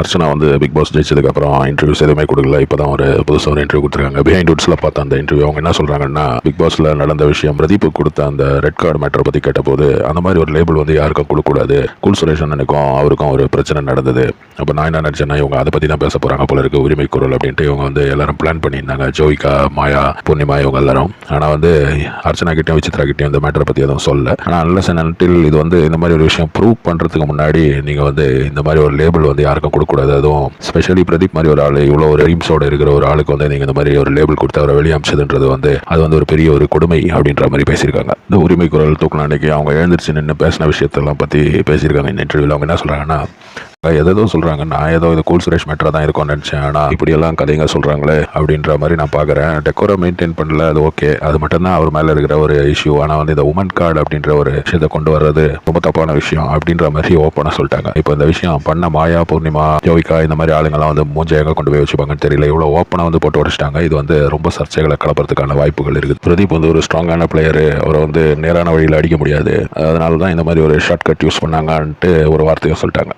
அர்ச்சனா வந்து big pass ஜெயிச்சதுக்கப்புறம் interviews எதுவுமே கொடுக்கல. இப்போ தான் ஒரு புதுசாக ஒரு இன்டர்வியூ கொடுத்துருக்காங்க. பிஹைண்ட் உட்ஸில் பார்த்த அந்த இன்டர்வியூ அவங்க என்ன சொல்கிறாங்கன்னா பிக் பாஸில் நடந்த விஷயம் பிரதீப் கொடுத்த அந்த ரெட் கார்டு மேட்டரை பற்றி கேட்டபோது அந்த மாதிரி ஒரு லேபிள் வந்து யாருக்கும் கொடுக்கக்கூடாது. கூல் சுரேஷன் அண்ணனுக்கும் அவருக்கும் ஒரு பிரச்சனை நடந்தது. அப்போ நான் என்ன நினச்சேன்னா இவங்க அதை பற்றி தான் பேச போகிறாங்க போல இருக்கு உரிமை குரல் அப்படின்ட்டு இவங்க வந்து எல்லாரும் பிளான் பண்ணியிருந்தாங்க. ஜோவிகா மாயா பூர்ணிமா இவங்க எல்லாரும். ஆனால் வந்து அர்ச்சனா கிட்டேயும் விசித்ரா கிட்டேயும் இந்த மேட்டரை பற்றி எதுவும் சொல்ல ஆனால் அன்லஸ் அன்டில் இது வந்து இந்த மாதிரி ஒரு விஷயம் ப்ரூவ் பண்ணுறதுக்கு முன்னாடி நீங்கள் வந்து இந்த மாதிரி ஒரு லேபிள் வந்து யாருக்கும் கொடுக்கக்கூடாது. அதுவும் ஸ்பெஷலி பிரதீப் மாதிரி ஒரு ஆள் இவ்வளோ ஒரு ட்ரீம்ஸோட இருக்கிற ஒரு ஆளுக்கு வந்து நீங்கள் இந்த மாதிரி ஒரு லேபிள் கொடுத்து அவரை வெளியமிச்சதுன்றது வந்து அது வந்து ஒரு பெரிய ஒரு கொடுமை அப்படின்ற மாதிரி பேசியிருக்காங்க. இந்த உரிமை குரல் தூக்கலாம் அன்னைக்கு அவங்க எழுந்திரிச்சு நின்று பேசின விஷயத்தெல்லாம் பற்றி பேசியிருக்காங்க இந்த இன்டர்வியூவில் அவங்க என்ன சொல்கிறாங்கன்னா ஏதோ சொல்கிறாங்க நான் ஏதோ இது கூல் சுரேஷ் மேட்டராக தான் இருக்கும்னு நினச்சேன் ஆனால் இப்படியெல்லாம் கதைங்க சொல்கிறாங்களே அப்படின்ற மாதிரி நான் பார்க்குறேன். டெக்கோரை மெயின்டைன் பண்ணல அது ஓகே அது மட்டும்தான் அவர் மேலே இருக்கிற ஒரு இஷ்யூ ஆனால் வந்து இந்த உமன் கார்டு அப்படின்ற ஒரு விஷயத்தை கொண்டு வர்றது ரொம்ப தப்பான விஷயம் அப்படின்ற மாதிரி ஓப்பனாக சொல்லிட்டாங்க. இப்போ இந்த விஷயம் பண்ண மாயா பூர்ணிமா ஜோவிகா இந்த மாதிரி ஆளுங்கெல்லாம் வந்து மூஞ்சையாக கொண்டு போய் வச்சுப்பாங்கன்னு தெரியல. இவ்வளோ ஓப்பனாக வந்து போட்டு உடச்சிட்டாங்க. இது வந்து ரொம்ப சர்ச்சைகளை கலப்புறதுக்கான வாய்ப்புகள் இருக்குது. பிரதீப் வந்து ஒரு ஸ்ட்ராங்கான பிளேயரு அவரை வந்து நேரான வழியில் அடிக்க முடியாது. அதனால தான் இந்த மாதிரி ஒரு ஷார்ட் கட் யூஸ் பண்ணாங்கன்ட்டு ஒரு வார்த்தையை சொல்லிட்டாங்க.